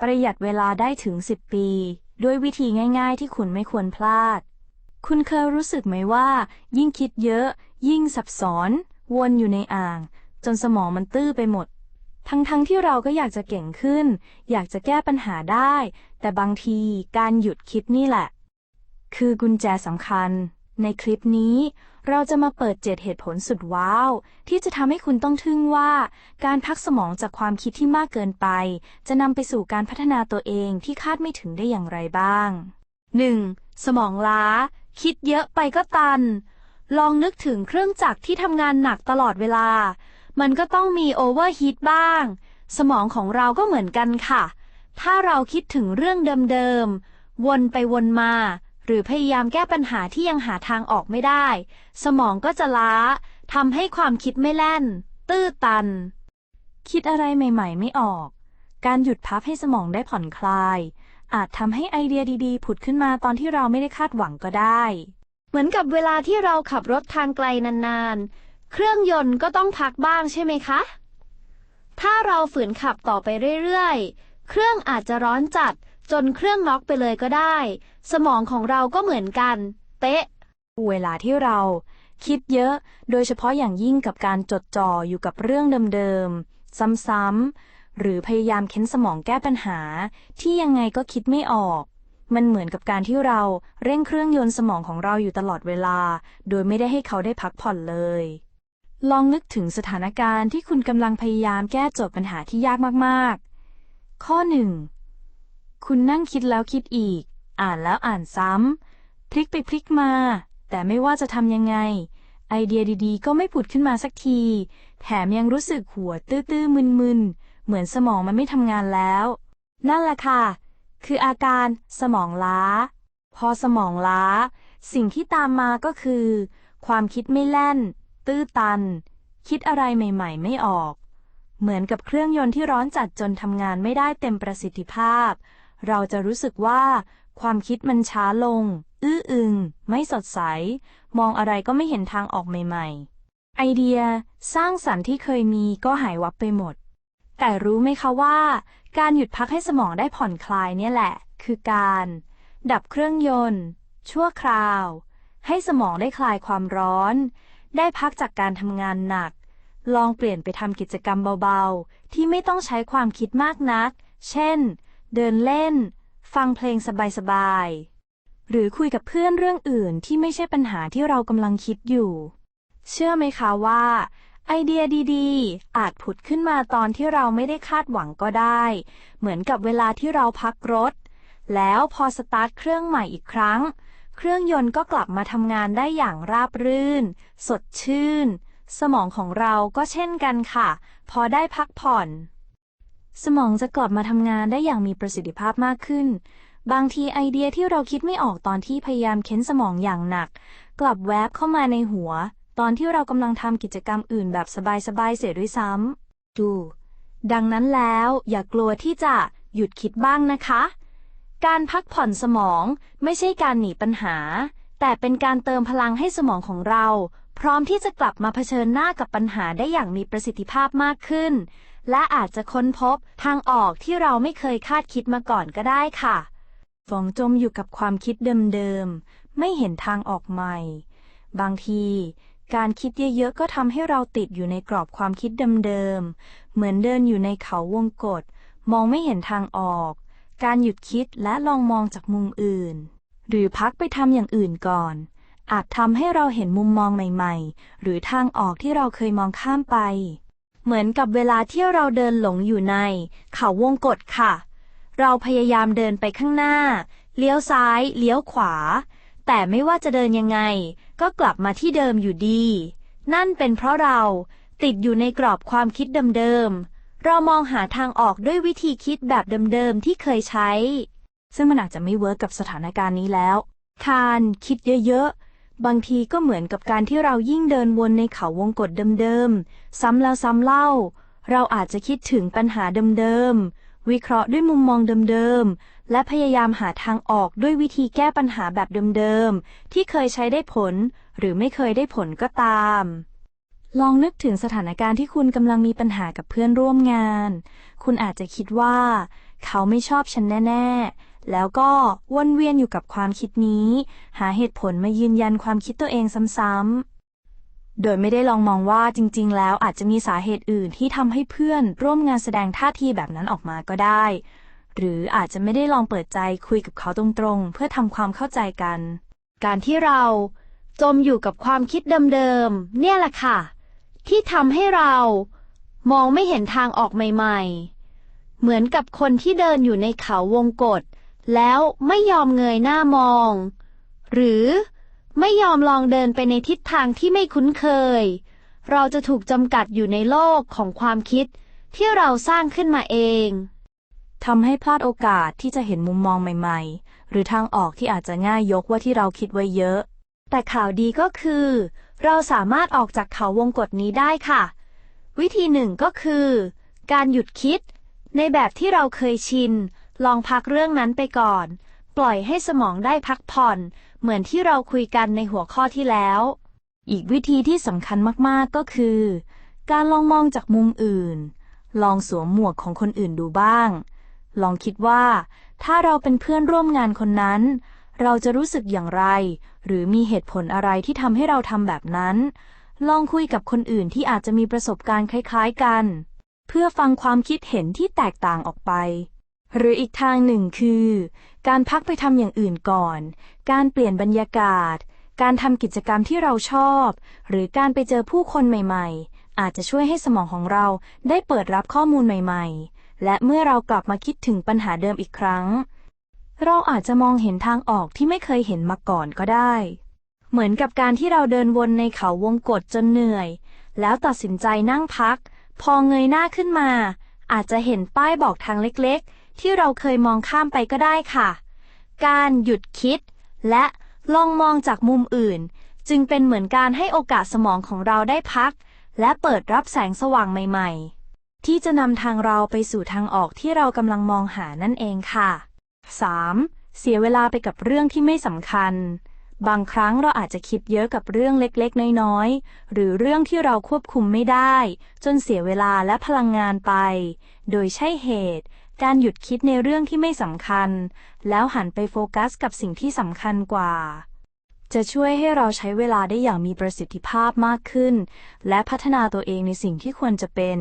ประหยัดเวลาได้ถึง 10 ปี ด้วยวิธีง่ายๆที่คุณไม่ควรพลาด คุณเคยรู้สึกไหมว่า ยิ่งคิดเยอะ ยิ่งสับสนวนอยู่ในอ่าง จนสมองมันตื้อไปหมด ทั้งๆทที่เราก็อยากจะเก่งขึ้น อยากจะแก้ปัญหาได้ แต่บางทีการหยุดคิดนี่แหละ คือกุญแจสำคัญ ในคลิปนี้ เราจะมาเปิดเจ็ดเหตุผลสุดว้าว ที่จะทำให้คุณต้องทึ่งว่า การพักสมองจากความคิดที่มากเกินไป จะนำไปสู่การพัฒนาตัวเองที่คาดไม่ถึงได้อย่างไรบ้าง 1. สมองล้า คิดเยอะไปก็ตัน ลองนึกถึงเครื่องจักรที่ทำงานหนักตลอดเวลา มันก็ต้องมีโอเวอร์ฮีทบ้าง สมองของเราก็เหมือนกันค่ะ ถ้าเราคิดถึงเรื่องเดิมๆ วนไปวนมา หรือพยายามแก้ปัญหาที่ยังหาทางออกไม่ได้ สมองก็จะล้าทำให้ความคิดไม่แล่น ตื้อตัน คิดอะไรใหม่ ๆ ไม่ออก การหยุดพักให้สมองได้ผ่อนคลาย อาจทำให้ไอเดียดีๆ ผุดขึ้นมาตอนที่เราไม่ได้คาดหวังก็ได้ เหมือนกับเวลาที่เราขับรถทางไกลนานๆ เครื่องยนต์ก็ต้องพักบ้างใช่ไหมคะ ถ้าเราฝืนขับต่อไปเรื่อยๆ เครื่องอาจจะร้อนจัดจนเครื่องน็อกไปเลยก็ได้ สมองของเราก็เหมือนกัน เป๊ะ เวลาที่เราคิดเยอะ โดยเฉพาะอย่างยิ่งกับการจดจ่ออยู่กับเรื่องเดิมๆ ซ้ำๆ หรือพยายามเค้นสมองแก้ปัญหา ที่ยังไงก็คิดไม่ออก มันเหมือนกับการที่เราเร่งเครื่องยนต์สมองของเราอยู่ตลอดเวลา โดยไม่ได้ให้เขาได้พักผ่อนเลย ลองนึกถึงสถานการณ์ที่คุณกำลังพยายามแก้โจทย์ปัญหาที่ยากมากๆ ข้อหนึ่งคุณนั่งคิดแล้วคิดอีก อ่านแล้วอ่านซ้ำพลิกไปพลิกมา แต่ไม่ว่าจะทำยังไง ไอเดียดีๆ ก็ไม่ผุดขึ้นมาสักที แถมยังรู้สึกหัวตื้อๆมึนๆ เหมือนสมองมันไม่ทำงานแล้ว นั่นแหละค่ะ คืออาการสมองล้า พอสมองล้า สิ่งที่ตามมาก็คือ ความคิดไม่แล่น ตื้อตัน คิดอะไรใหม่ๆ ไม่ออกเหมือนกับเครื่องยนต์ที่ร้อนจัดจนทำงานไม่ได้เต็มประสิทธิภาพ เราจะรู้สึกว่า ความคิดมันช้าลง อื้ออึง ไม่สดใส มองอะไรก็ไม่เห็นทางออกใหม่ ๆ ไอเดียสร้างสรรค์ที่เคยมีก็หายวับไปหมด แต่รู้ไหมคะว่า การหยุดพักให้สมองได้ผ่อนคลายเนี่ยแหละ คือการ ดับเครื่องยนต์ ชั่วคราว ให้สมองได้คลายความร้อน ได้พักจากการทำงานหนัก ลองเปลี่ยนไปทำกิจกรรมเบาๆ ที่ไม่ต้องใช้ความคิดมากนัก เช่น เดินเล่น ฟังเพลงสบายๆ หรือคุยกับเพื่อนเรื่องอื่นที่ไม่ใช่ปัญหาที่เรากำลังคิดอยู่ เชื่อไหมคะว่า ไอเดียดีๆ อาจผุดขึ้นมาตอนที่เราไม่ได้คาดหวังก็ได้ เหมือนกับเวลาที่เราพักรถ แล้วพอสตาร์ทเครื่องใหม่อีกครั้ง เครื่องยนต์ก็กลับมาทำงานได้อย่างราบรื่น สดชื่น สมองของเราก็เช่นกันค่ะ พอได้พักผ่อน สมองจะกลับมาทำงานได้อย่างมีประสิทธิภาพมากขึ้น บางทีไอเดียที่เราคิดไม่ออกตอนที่พยายามเค้นสมองอย่างหนัก กลับแวบเข้ามาในหัว ตอนที่เรากำลังทำกิจกรรมอื่นแบบสบายๆเสียด้วยซ้ำดู ดังนั้นแล้วอย่ากลัวที่จะหยุดคิดบ้างนะคะ การพักผ่อนสมองไม่ใช่การหนีปัญหา แต่เป็นการเติมพลังให้สมองของเรา พร้อมที่จะกลับมาเผชิญหน้ากับปัญหาได้อย่างมีประสิทธิภาพมากขึ้น และอาจจะค้นพบทางออกที่เราไม่เคยคาดคิดมาก่อนก็ได้ค่ะฟองจมอยู่กับความคิดเดิมๆ ไม่เห็นทางออกใหม่ บางทีการคิดเยอะๆ ก็ทำให้เราติดอยู่ในกรอบความคิดเดิมๆ เหมือนเดินอยู่ในเขาวงกฏมองไม่เห็นทางออก การหยุดคิดและลองมองจากมุมอื่น หรือพักไปทำอย่างอื่นก่อน อาจทำให้เราเห็นมุมมองใหม่ๆ หรือทางออกที่เราเคยมองข้ามไป เหมือนกับเวลาที่เราเดินหลงอยู่ใน เขาวงกฏค่ะ เราพยายามเดินไปข้างหน้า เลี้ยวซ้าย เลี้ยวขวา แต่ไม่ว่าจะเดินยังไง ก็กลับมาที่เดิมอยู่ดี นั่นเป็นเพราะเราติดอยู่ในกรอบความคิดเดิมๆ เรามองหาทางออกด้วยวิธีคิดแบบเดิมๆ ที่เคยใช้ ซึ่งมันอาจจะไม่เวิร์กกับสถานการณ์นี้แล้วการคิดเยอะๆ บางทีก็เหมือนกับการที่เรายิ่งเดินวนในเขาวงกฏเดิมๆ ซ้ำแล้วซ้ำเล่า เราอาจจะคิดถึงปัญหาเดิมๆ วิเคราะห์ด้วยมุมมองเดิมๆ และพยายามหาทางออกด้วยวิธีแก้ปัญหาแบบเดิมๆ ที่เคยใช้ได้ผล หรือไม่เคยได้ผลก็ตาม ลองนึกถึงสถานการณ์ที่คุณกำลังมีปัญหากับเพื่อนร่วมงาน คุณอาจจะคิดว่า เขาไม่ชอบฉันแน่ ๆ แล้วก็วนเวียนอยู่กับความคิดนี้ หาเหตุผลมายืนยันความคิดตัวเองซ้ำๆโดยไม่ได้ลองมองว่าจริง ๆ แล้วอาจจะมีสาเหตุอื่นที่ทำให้เพื่อนร่วมงานแสดงท่าทีแบบนั้นออกมาก็ได้ หรืออาจจะไม่ได้ลองเปิดใจคุยกับเขาตรงๆ เพื่อทำความเข้าใจกัน การที่เราจมอยู่กับความคิดเดิมๆ เนี่ยแหละค่ะ ที่ทำให้เรามองไม่เห็นทางออกใหม่ ๆ เหมือนกับคนที่เดินอยู่ในเขาวงกฏ แล้วไม่ยอมเงยหน้ามอง หรือไม่ยอมลองเดินไปในทิศทางที่ไม่คุ้นเคย เราจะถูกจำกัดอยู่ในโลกของความคิดที่เราสร้างขึ้นมาเองทำให้พลาดโอกาสที่จะเห็นมุมมองใหม่ ๆ หรือทางออกที่อาจจะง่ายยกว่าที่เราคิดไว้เยอะ แต่ข่าวดีก็คือ เราสามารถออกจากเขาวงกฏนี้ได้ค่ะ วิธีหนึ่งก็คือ การหยุดคิด ในแบบที่เราเคยชิน ลองพักเรื่องนั้นไปก่อน ปล่อยให้สมองได้พักผ่อน เหมือนที่เราคุยกันในหัวข้อที่แล้ว อีกวิธีที่สำคัญมากๆก็คือ การลองมองจากมุมอื่น ลองสวมหมวกของคนอื่นดูบ้าง ลองคิดว่า ถ้าเราเป็นเพื่อนร่วมงานคนนั้น เราจะรู้สึกอย่างไร หรือมีเหตุผลอะไรที่ทำให้เราทำแบบนั้น ลองคุยกับคนอื่นที่อาจจะมีประสบการณ์คล้าย ๆ กัน เพื่อฟังความคิดเห็นที่แตกต่างออกไป หรืออีกทางหนึ่งคือ การพักไปทำอย่างอื่นก่อน การเปลี่ยนบรรยากาศ การทำกิจกรรมที่เราชอบ หรือการไปเจอผู้คนใหม่ๆ อาจจะช่วยให้สมองของเราได้เปิดรับข้อมูลใหม่ๆ และเมื่อเรากลับมาคิดถึงปัญหาเดิมอีกครั้ง เราอาจจะมองเห็นทางออกที่ไม่เคยเห็นมาก่อนก็ได้ เหมือนกับการที่เราเดินวนในเขาวงกฏจนเหนื่อย แล้วตัดสินใจนั่งพัก พอเงยหน้าขึ้นมา อาจจะเห็นป้ายบอกทางเล็กๆ ที่เราเคยมองข้ามไปก็ได้ค่ะ การหยุดคิด และลองมองจากมุมอื่น จึงเป็นเหมือนการให้โอกาสสมองของเราได้พัก และเปิดรับแสงสว่างใหม่ ๆ ที่จะนำทางเราไปสู่ทางออกที่เรากำลังมองหานั่นเองค่ะ 3. เสียเวลาไปกับเรื่องที่ไม่สำคัญ บางครั้งเราอาจจะคิดเยอะกับเรื่องเล็กๆ น้อยๆ หรือเรื่องที่เราควบคุมไม่ได้ จนเสียเวลาและพลังงานไป โดยใช่เหตุ การหยุดคิดในเรื่องที่ไม่สำคัญ แล้วหันไปโฟกัสกับสิ่งที่สำคัญกว่า จะช่วยให้เราใช้เวลาได้อย่างมีประสิทธิภาพมากขึ้น และพัฒนาตัวเองในสิ่งที่ควรจะเป็น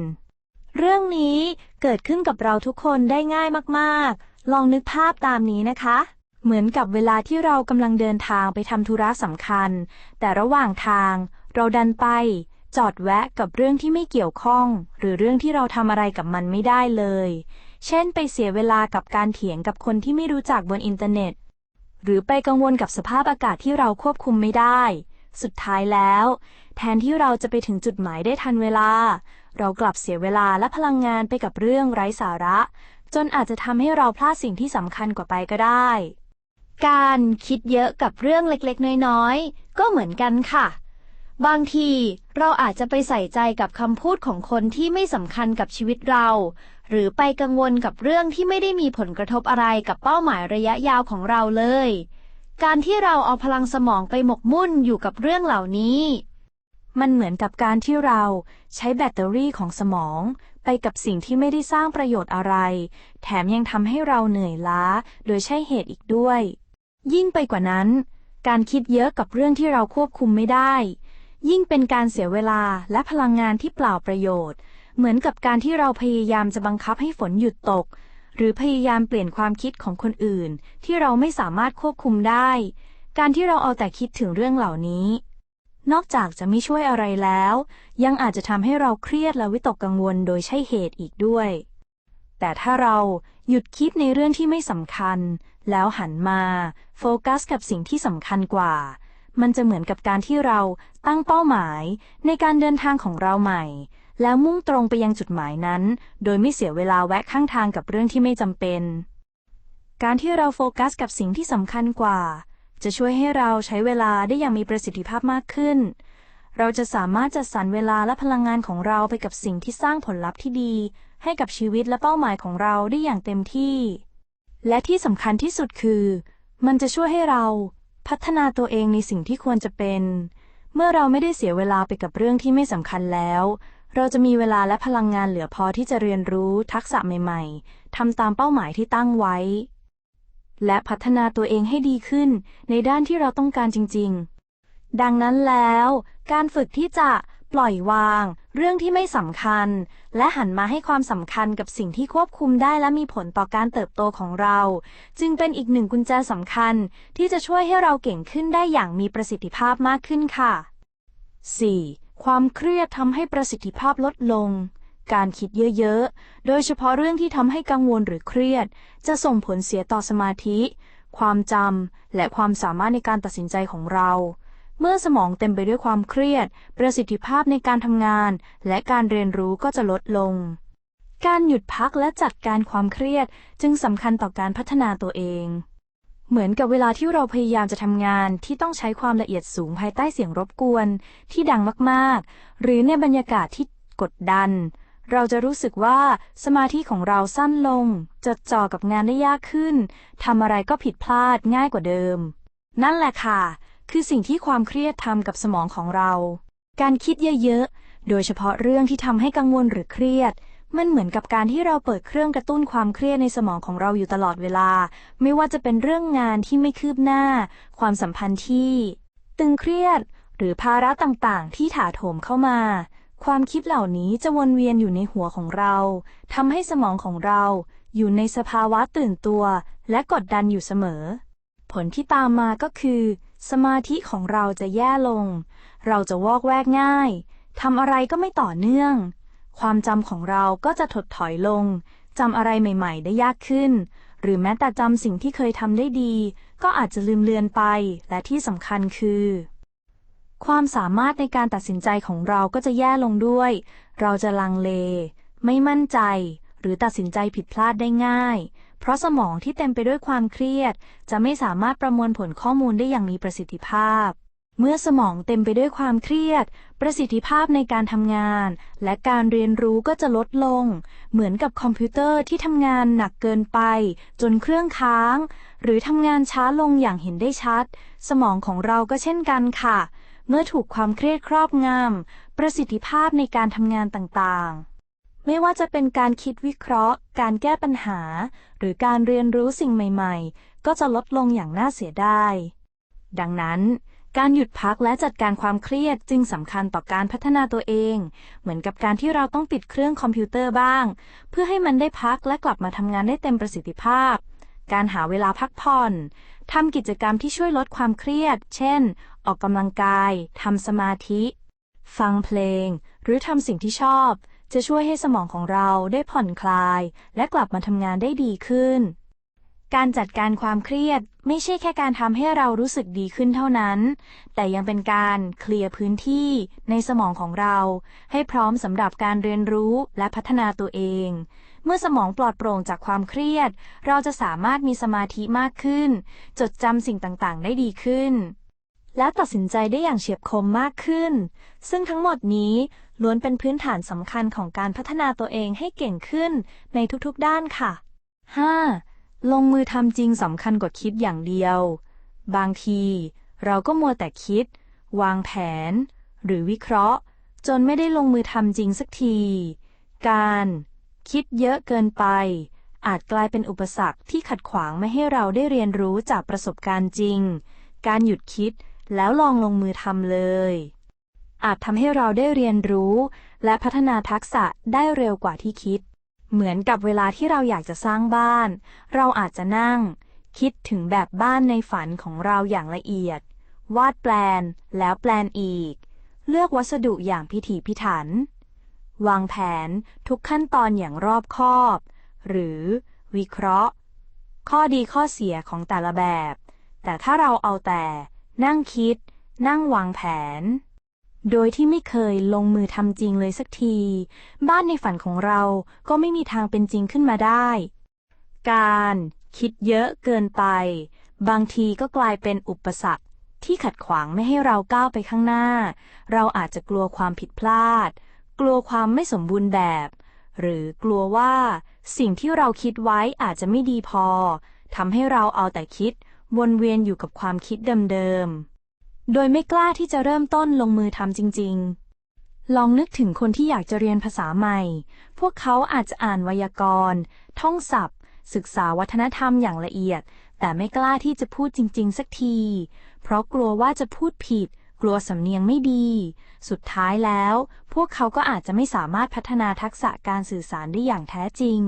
เรื่องนี้เกิดขึ้นกับเราทุกคนได้ง่ายมากๆ ลองนึกภาพตามนี้นะคะเหมือนกับเวลาที่เรากำลังเดินทางไปทำธุระสำคัญ แต่ระหว่างทาง เราดันไป จอดแวะกับเรื่องที่ไม่เกี่ยวข้อง หรือเรื่องที่เราทำอะไรกับมันไม่ได้เลย เช่นไปเสียเวลากับการเถียงกับคนที่ไม่รู้จักบนอินเทอร์เน็ต หรือไปกังวลกับสภาพอากาศที่เราควบคุมไม่ได้ สุดท้ายแล้ว แทนที่เราจะไปถึงจุดหมายได้ทันเวลา เรากลับเสียเวลาและพลังงานไปกับเรื่องไร้สาระ จนอาจจะทำให้เราพลาดสิ่งที่สำคัญกว่าไปก็ได้ การคิดเยอะกับเรื่องเล็กๆ น้อยๆ ก็เหมือนกันค่ะบางทีเราอาจจะไปใส่ใจกับคำพูดของคนที่ไม่สำคัญกับชีวิตเรา หรือไปกังวลกับเรื่องที่ไม่ได้มีผลกระทบอะไรกับเป้าหมายระยะยาวของเราเลย การที่เราเอาพลังสมองไปหมกมุ่นอยู่กับเรื่องเหล่านี้ มันเหมือนกับการที่เราใช้แบตเตอรี่ของสมอง ไปกับสิ่งที่ไม่ได้สร้างประโยชน์อะไร แถมยังทำให้เราเหนื่อยล้าโดยใช่เหตุอีกด้วย ยิ่งไปกว่านั้น การคิดเยอะกับเรื่องที่เราควบคุมไม่ได้ ยิ่งเป็นการเสียเวลาและพลังงานที่เปล่าประโยชน์ เหมือนกับการที่เราพยายามจะบังคับให้ฝนหยุดตก หรือพยายามเปลี่ยนความคิดของคนอื่น ที่เราไม่สามารถควบคุมได้ การที่เราเอาแต่คิดถึงเรื่องเหล่านี้ นอกจากจะไม่ช่วยอะไรแล้ว ยังอาจจะทำให้เราเครียดและวิตกกังวลโดยใช่เหตุอีกด้วย แต่ถ้าเราหยุดคิดในเรื่องที่ไม่สำคัญ แล้วหันมา โฟกัสกับสิ่งที่สำคัญกว่า มันจะเหมือนกับการที่เราตั้งเป้าหมายในการเดินทางของเราใหม่ แล้วมุ่งตรงไปยังจุดหมายนั้น โดยไม่เสียเวลาแวะข้างทางกับเรื่องที่ไม่จำเป็น การที่เราโฟกัสกับสิ่งที่สำคัญกว่า จะช่วยให้เราใช้เวลาได้อย่างมีประสิทธิภาพมากขึ้น เราจะสามารถจัดสรรเวลาและพลังงานของเราไปกับสิ่งที่สร้างผลลัพธ์ที่ดี ให้กับชีวิตและเป้าหมายของเราได้อย่างเต็มที่ และที่สำคัญที่สุดคือ มันจะช่วยให้เราพัฒนาตัวเองในสิ่งที่ควรจะเป็น เมื่อเราไม่ได้เสียเวลาไปกับเรื่องที่ไม่สำคัญแล้ว เราจะมีเวลาและพลังงานเหลือพอที่จะเรียนรู้ทักษะใหม่ ๆ ทำตามเป้าหมายที่ตั้งไว้ และพัฒนาตัวเองให้ดีขึ้น ในด้านที่เราต้องการจริง ๆ ดังนั้นแล้ว การฝึกที่จะปล่อยวาง เรื่องที่ไม่สำคัญ และหันมาให้ความสำคัญกับสิ่งที่ควบคุมได้และมีผลต่อการเติบโตของเรา จึงเป็นอีกหนึ่งกุญแจสำคัญ ที่จะช่วยให้เราเก่งขึ้นได้อย่างมีประสิทธิภาพมากขึ้นค่ะ 4. ความเครียดทำให้ประสิทธิภาพลดลง การคิดเยอะๆ โดยเฉพาะเรื่องที่ทำให้กังวลหรือเครียด จะส่งผลเสียต่อสมาธิ ความจำและความสามารถในการตัดสินใจของเรา เมื่อสมองเต็มไปด้วยความเครียด ประสิทธิภาพในการทำงาน และการเรียนรู้ก็จะลดลง การหยุดพักและจัดการความเครียดจึงสำคัญต่อการพัฒนาตัวเอง เหมือนกับเวลาที่เราพยายามจะทำงานที่ต้องใช้ความละเอียดสูงภายใต้เสียงรบกวน ที่ดังมากๆ หรือในบรรยากาศที่กดดัน เราจะรู้สึกว่าสมาธิของเราสั้นลง จดจ่อกับงานได้ยากขึ้นทำอะไรก็ผิดพลาดง่ายกว่าเดิม นั่นแหละค่ะ คือสิ่งที่ความเครียดทำกับสมองของเรา การคิดเยอะๆ โดยเฉพาะเรื่องที่ทำให้กังวลหรือเครียด มันเหมือนกับการที่เราเปิดเครื่องกระตุ้นความเครียดในสมองของเราอยู่ตลอดเวลา ไม่ว่าจะเป็นเรื่องงานที่ไม่คืบหน้า ความสัมพันธ์ที่ ตึงเครียด หรือภาระต่างๆ ที่ถาโถมเข้ามา ความคิดเหล่านี้จะวนเวียนอยู่ในหัวของเราทำให้สมองของเราอยู่ในสภาวะตื่นตัว และกดดันอยู่เสมอ ผลที่ตามมาก็คือ สมาธิของเราจะแย่ลง เราจะวอกแวกง่ายทำอะไรก็ไม่ต่อเนื่อง ความจำของเราก็จะถดถอยลงจำอะไรใหม่ๆ ได้ยากขึ้น หรือแม้แต่จำสิ่งที่เคยทำได้ดี ก็อาจจะลืมเลือนไป และที่สำคัญคือ ความสามารถในการตัดสินใจของเราก็จะแย่ลงด้วย เราจะลังเล ไม่มั่นใจ หรือตัดสินใจผิดพลาดได้ง่าย เพราะสมองที่เต็มไปด้วยความเครียด จะไม่สามารถประมวลผลข้อมูลได้อย่างมีประสิทธิภาพ เมื่อสมองเต็มไปด้วยความเครียด ประสิทธิภาพในการทำงาน และการเรียนรู้ก็จะลดลง เหมือนกับคอมพิวเตอร์ที่ทำงานหนักเกินไป จนเครื่องค้าง หรือทำงานช้าลงอย่างเห็นได้ชัด สมองของเราก็เช่นกันค่ะ เมื่อถูกความเครียดครอบงำประสิทธิภาพในการทำงานต่างๆไม่ว่าจะเป็นการคิดวิเคราะห์ การแก้ปัญหา หรือการเรียนรู้สิ่งใหม่ ๆ ก็จะลดลงอย่างน่าเสียดาย ดังนั้น การหยุดพักและจัดการความเครียดจึงสำคัญต่อการพัฒนาตัวเอง เหมือนกับการที่เราต้องปิดเครื่องคอมพิวเตอร์บ้าง เพื่อให้มันได้พักและกลับมาทำงานได้เต็มประสิทธิภาพ การหาเวลาพักผ่อนทำกิจกรรมที่ช่วยลดความเครียด เช่น ออกกำลังกายทำสมาธิ ฟังเพลง หรือทำสิ่งที่ชอบ จะช่วยให้สมองของเราได้ผ่อนคลาย และกลับมาทำงานได้ดีขึ้น การจัดการความเครียดไม่ใช่แค่การทำให้เรารู้สึกดีขึ้นเท่านั้น แต่ยังเป็นการเคลียร์พื้นที่ในสมองของเรา ให้พร้อมสำหรับการเรียนรู้และพัฒนาตัวเอง เมื่อสมองปลอดโปร่งจากความเครียด เราจะสามารถมีสมาธิมากขึ้น จดจำสิ่งต่างๆ ได้ดีขึ้น และตัดสินใจได้อย่างเฉียบคมมากขึ้น ซึ่งทั้งหมดนี้ล้วนเป็นพื้นฐานสำคัญของการพัฒนาตัวเองให้เก่งขึ้นในทุกๆ ด้านค่ะ 5. ลงมือทำจริงสำคัญกว่าคิดอย่างเดียว บางทีเราก็มัวแต่คิด วางแผน หรือวิเคราะห์ จนไม่ได้ลงมือทำจริงสักที การ คิดเยอะเกินไป อาจกลายเป็นอุปสรรคที่ขัดขวางไม่ให้เราได้เรียนรู้จากประสบการณ์จริง การหยุดคิดแล้วลองลงมือทำเลย อาจทำให้เราได้เรียนรู้ และพัฒนาทักษะได้เร็วกว่าที่คิด เหมือนกับเวลาที่เราอยากจะสร้างบ้าน เราอาจจะนั่ง คิดถึงแบบบ้านในฝันของเราอย่างละเอียด วาดแปลน แล้วแปลนอีก เลือกวัสดุอย่างพิถีพิถัน วางแผนทุกขั้นตอนอย่างรอบคอบ หรือวิเคราะห์ ข้อดีข้อเสียของแต่ละแบบ แต่ถ้าเราเอาแต่ นั่งคิด นั่งวางแผน โดยที่ไม่เคยลงมือทำจริงเลยสักที บ้านในฝันของเราก็ไม่มีทางเป็นจริงขึ้นมาได้ การคิดเยอะเกินไป บางทีก็กลายเป็นอุปสรรคที่ขัดขวางไม่ให้เราก้าวไปข้างหน้า เราอาจจะกลัวความผิดพลาด กลัวความไม่สมบูรณ์แบบ หรือกลัวว่าสิ่งที่เราคิดไว้อาจจะไม่ดีพอทำให้เราเอาแต่คิดวนเวียนอยู่กับความคิดเดิมๆ โดยไม่กล้าที่จะเริ่มต้นลงมือทำจริง ๆ ลองนึกถึงคนที่อยากจะเรียนภาษาใหม่ พวกเขาอาจจะอ่านไวยากรณ์ ท่องศัพท์ ศึกษาวัฒนธรรมอย่างละเอียด แต่ไม่กล้าที่จะพูดจริง ๆ สักที เพราะกลัวว่าจะพูดผิด กลัวสำเนียงไม่ดี สุดท้ายแล้ว พวกเขาก็อาจจะไม่สามารถพัฒนาทักษะการสื่อสารได้อย่างแท้จริง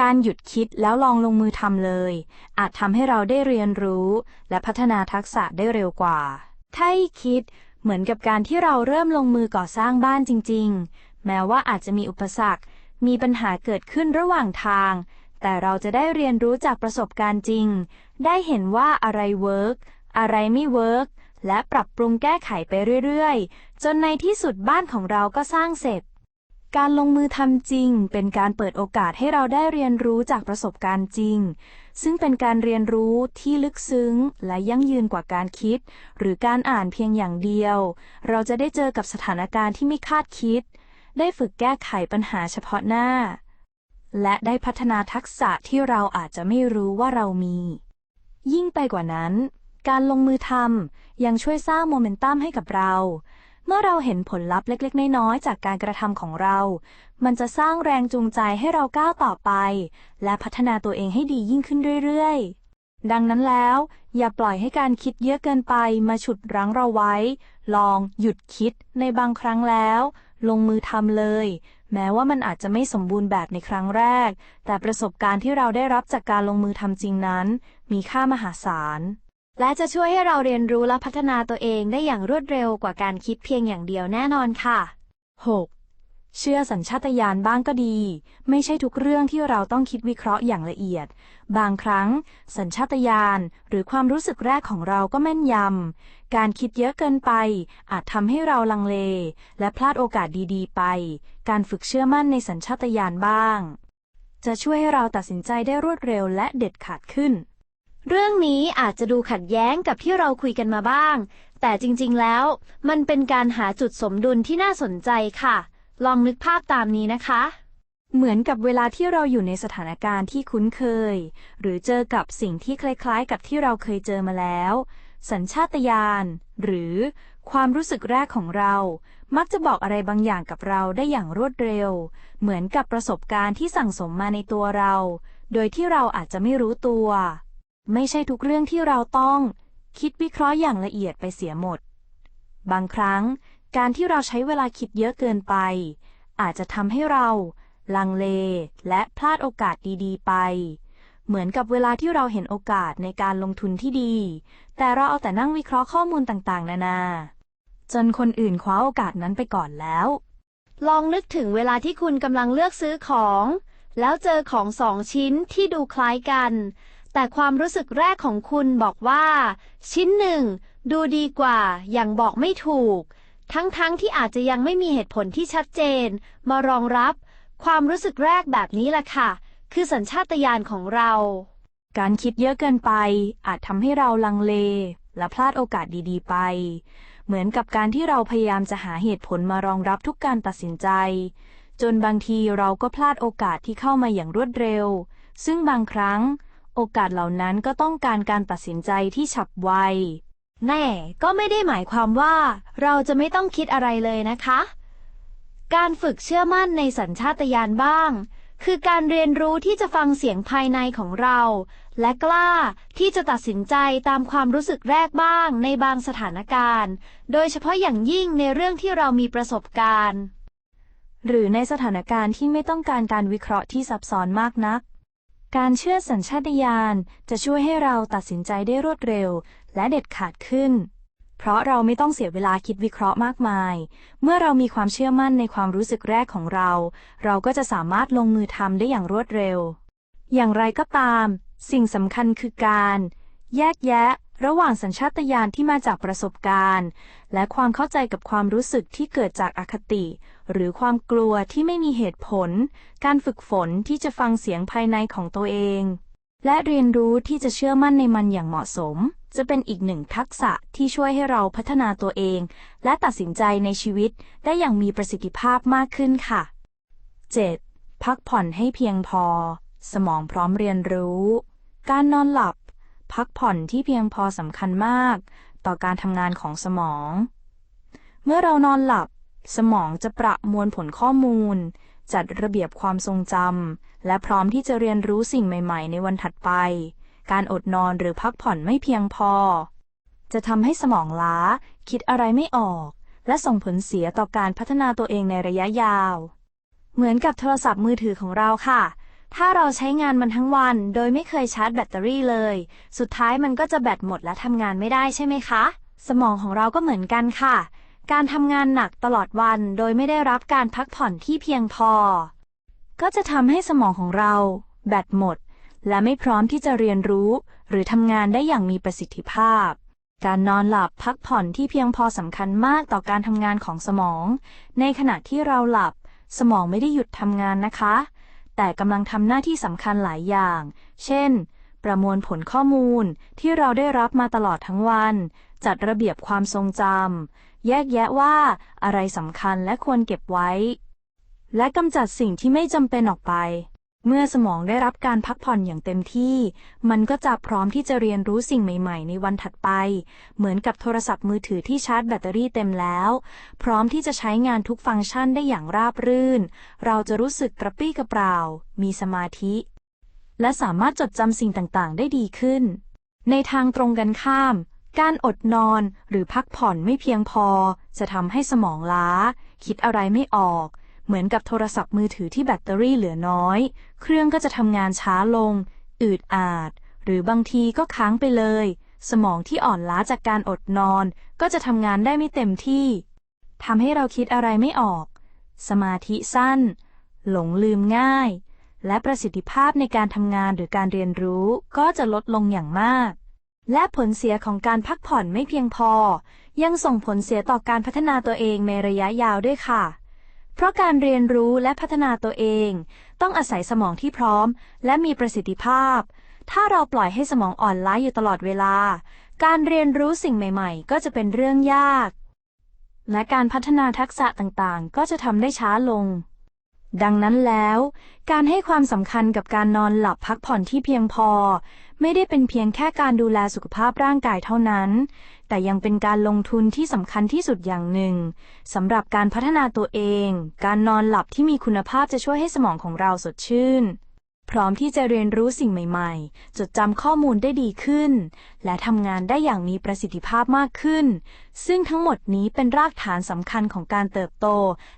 การหยุดคิดแล้วลองลงมือทำเลย อาจทำให้เราได้เรียนรู้ และพัฒนาทักษะได้เร็วกว่า ถ้าคิดเหมือนกับการที่เราเริ่มลงมือก่อสร้างบ้านจริง ๆ แม้ว่าอาจจะมีอุปสรรค มีปัญหาเกิดขึ้นระหว่างทาง แต่เราจะได้เรียนรู้จากประสบการณ์จริง ได้เห็นว่าอะไรเวิร์กอะไรไม่เวิร์กและปรับปรุงแก้ไขไปเรื่อย ๆ จนในที่สุดบ้านของเราก็สร้างเสร็จ การลงมือทำจริง เป็นการเปิดโอกาสให้เราได้เรียนรู้จากประสบการณ์จริง ซึ่งเป็นการเรียนรู้ที่ลึกซึ้ง และยั่งยืนกว่าการคิด หรือการอ่านเพียงอย่างเดียว เราจะได้เจอกับสถานการณ์ที่ไม่คาดคิด ได้ฝึกแก้ไขปัญหาเฉพาะหน้า และได้พัฒนาทักษะที่เราอาจจะไม่รู้ว่าเรามี ยิ่งไปกว่านั้น การลงมือทำยังช่วยสร้างโมเมนตัมให้กับเรา เมื่อเราเห็นผลลัพธ์เล็กๆ น้อยๆ จากการกระทำของเรา มันจะสร้างแรงจูงใจให้เราก้าวต่อไป และพัฒนาตัวเองให้ดียิ่งขึ้นเรื่อยๆ ดังนั้นแล้ว อย่าปล่อยให้การคิดเยอะเกินไปมาฉุดรั้งเราไว้ ลองหยุดคิดในบางครั้งแล้ว ลงมือทำเลย แม้ว่ามันอาจจะไม่สมบูรณ์แบบในครั้งแรก แต่ประสบการณ์ที่เราได้รับจากการลงมือทำจริงนั้น มีค่ามหาศาล และจะช่วยให้เราเรียนรู้และพัฒนาตัวเองได้อย่างรวดเร็วกว่าการคิดเพียงอย่างเดียวแน่นอนค่ะ 6. เชื่อสัญชาตญาณบ้างก็ดี ไม่ใช่ทุกเรื่องที่เราต้องคิดวิเคราะห์อย่างละเอียด บางครั้ง สัญชาตญาณหรือความรู้สึกแรกของเราก็แม่นยำ การคิดเยอะเกินไป อาจทำให้เราลังเล และพลาดโอกาสดีๆ ไป การฝึกเชื่อมั่นในสัญชาตญาณบ้าง จะช่วยให้เราตัดสินใจได้รวดเร็วและเด็ดขาดขึ้น เรื่องนี้อาจจะดูขัดแย้งกับที่เราคุยกันมาบ้าง แต่จริงๆแล้ว มันเป็นการหาจุดสมดุลที่น่าสนใจค่ะ ลองนึกภาพตามนี้นะคะ เหมือนกับเวลาที่เราอยู่ในสถานการณ์ที่คุ้นเคย หรือเจอกับสิ่งที่คล้ายๆ กับที่เราเคยเจอมาแล้ว สัญชาตญาณหรือความรู้สึกแรกของเรา มักจะบอกอะไรบางอย่างกับเราได้อย่างรวดเร็ว เหมือนกับประสบการณ์ที่สั่งสมมาในตัวเรา โดยที่เราอาจจะไม่รู้ตัว ไม่ใช่ทุกเรื่องที่เราต้อง คิดวิเคราะห์อย่างละเอียดไปเสียหมด บางครั้ง การที่เราใช้เวลาคิดเยอะเกินไป อาจจะทำให้เรา ลังเล และพลาดโอกาสดีๆ ไป เหมือนกับเวลาที่เราเห็นโอกาสในการลงทุนที่ดี แต่เราเอาแต่นั่งวิเคราะห์ข้อมูลต่างๆ นานา จนคนอื่นคว้าโอกาสนั้นไปก่อนแล้ว ลองนึกถึงเวลาที่คุณกำลังเลือกซื้อของ แล้วเจอของสองชิ้นที่ดูคล้ายกัน แต่ความรู้สึกแรกของคุณบอกว่า ชิ้นหนึ่ง ดูดีกว่า อย่างบอกไม่ถูก ทั้งๆทที่อาจจะยังไม่มีเหตุผลที่ชัดเจน มารองรับ ความรู้สึกแรกแบบนี้แหละค่ะ คือสัญชาตญาณของเรา การคิดเยอะเกินไป อาจทำให้เราลังเล และพลาดโอกาสดีๆไป เหมือนกับการที่เราพยายามจะหาเหตุผลมารองรับทุกการตัดสินใจ จนบางทีเราก็พลาดโอกาสที่เข้ามาอย่างรวดเร็ว ซึ่งบางครั้ง โอกาสเหล่านั้นก็ต้องการการตัดสินใจที่ฉับไว แน่ก็ไม่ได้หมายความว่า เราจะไม่ต้องคิดอะไรเลยนะคะ การฝึกเชื่อมั่นในสัญชาตญาณบ้าง คือการเรียนรู้ที่จะฟังเสียงภายในของเรา และกล้าที่จะตัดสินใจตามความรู้สึกแรกบ้างในบางสถานการณ์ โดยเฉพาะอย่างยิ่งในเรื่องที่เรามีประสบการณ์ หรือในสถานการณ์ที่ไม่ต้องการการวิเคราะห์ที่ซับซ้อนมากนัก การเชื่อสัญชาตญาณจะช่วยให้เราตัดสินใจได้รวดเร็ว และเด็ดขาดขึ้น เพราะเราไม่ต้องเสียเวลาคิดวิเคราะห์มากมาย เมื่อเรามีความเชื่อมั่นในความรู้สึกแรกของเรา เราก็จะสามารถลงมือทำได้อย่างรวดเร็ว อย่างไรก็ตาม สิ่งสำคัญคือการ แยกแยะ ระหว่างสัญชาตญาณที่มาจากประสบการณ์ และความเข้าใจกับความรู้สึกที่เกิดจากอคติ หรือความกลัวที่ไม่มีเหตุผล การฝึกฝนที่จะฟังเสียงภายในของตัวเอง และเรียนรู้ที่จะเชื่อมั่นในมันอย่างเหมาะสม จะเป็นอีกหนึ่งทักษะที่ช่วยให้เราพัฒนาตัวเอง และตัดสินใจในชีวิตได้อย่างมีประสิทธิภาพมากขึ้นค่ะ 7. พักผ่อนให้เพียงพอ สมองพร้อมเรียนรู้ การนอนหลับ พักผ่อนที่เพียงพอสำคัญมาก ต่อการทำงานของสมอง เมื่อเรานอนหลับ สมองจะประมวลผลข้อมูล จัดระเบียบความทรงจำ และพร้อมที่จะเรียนรู้สิ่งใหม่ๆ ในวันถัดไป การอดนอนหรือพักผ่อนไม่เพียงพอ จะทำให้สมองล้า คิดอะไรไม่ออก และส่งผลเสียต่อการพัฒนาตัวเองในระยะยาว เหมือนกับโทรศัพท์มือถือของเราค่ะ ถ้าเราใช้งานมันทั้งวัน โดยไม่เคยชาร์จแบตเตอรี่เลย สุดท้ายมันก็จะแบตหมดและทำงานไม่ได้ใช่ไหมคะ สมองของเราก็เหมือนกันค่ะ การทำงานหนักตลอดวันโดยไม่ได้รับการพักผ่อนที่เพียงพอ ก็จะทำให้สมองของเรา แบตหมด และไม่พร้อมที่จะเรียนรู้ หรือทำงานได้อย่างมีประสิทธิภาพ การนอนหลับพักผ่อนที่เพียงพอสำคัญมากต่อการทำงานของสมอง ในขณะที่เราหลับ สมองไม่ได้หยุดทำงานนะคะ แต่กำลังทำหน้าที่สำคัญหลายอย่าง เช่น ประมวลผลข้อมูลที่เราได้รับมาตลอดทั้งวัน จัดระเบียบความทรงจำ แยกแยะว่าอะไรสำคัญและควรเก็บไว้ และกำจัดสิ่งที่ไม่จำเป็นออกไป เมื่อสมองได้รับการพักผ่อนอย่างเต็มที่ มันก็จะพร้อมที่จะเรียนรู้สิ่งใหม่ ๆ ในวันถัดไป เหมือนกับโทรศัพท์มือถือที่ชาร์จแบตเตอรี่เต็มแล้ว พร้อมที่จะใช้งานทุกฟังก์ชันได้อย่างราบรื่น เราจะรู้สึกกระปรี้กระเปร่า มีสมาธิ และสามารถจดจำสิ่งต่างๆ ได้ดีขึ้น ในทางตรงกันข้าม การอดนอนหรือพักผ่อนไม่เพียงพอ จะทำให้สมองล้า คิดอะไรไม่ออก เหมือนกับโทรศัพท์มือถือที่แบตเตอรี่เหลือน้อย เครื่องก็จะทำงานช้าลง อืดอาด หรือบางทีก็ค้างไปเลย สมองที่อ่อนล้าจากการอดนอน ก็จะทำงานได้ไม่เต็มที่ทำให้เราคิดอะไรไม่ออก สมาธิสั้น หลงลืมง่าย และประสิทธิภาพในการทำงานหรือการเรียนรู้ก็จะลดลงอย่างมาก และผลเสียของการพักผ่อนไม่เพียงพอ ยังส่งผลเสียต่อการพัฒนาตัวเองในระยะยาวด้วยค่ะ เพราะการเรียนรู้และพัฒนาตัวเอง ต้องอาศัยสมองที่พร้อม และมีประสิทธิภาพ ถ้าเราปล่อยให้สมองอ่อนล้าอยู่ตลอดเวลา การเรียนรู้สิ่งใหม่ๆ ก็จะเป็นเรื่องยาก และการพัฒนาทักษะต่างๆ ก็จะทำได้ช้าลง ดังนั้นแล้ว การให้ความสำคัญกับการนอนหลับพักผ่อนที่เพียงพอ ไม่ได้เป็นเพียงแค่การดูแลสุขภาพร่างกายเท่านั้น แต่ยังเป็นการลงทุนที่สำคัญที่สุดอย่างหนึ่งสำหรับการพัฒนาตัวเอง การนอนหลับที่มีคุณภาพจะช่วยให้สมองของเราสดชื่น พร้อมที่จะเรียนรู้สิ่งใหม่ ๆ จดจำข้อมูลได้ดีขึ้น และทำงานได้อย่างมีประสิทธิภาพมากขึ้น ซึ่งทั้งหมดนี้เป็นรากฐานสำคัญของการเติบโต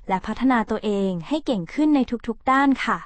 และพัฒนาตัวเองให้เก่งขึ้นในทุกๆด้านค่ะ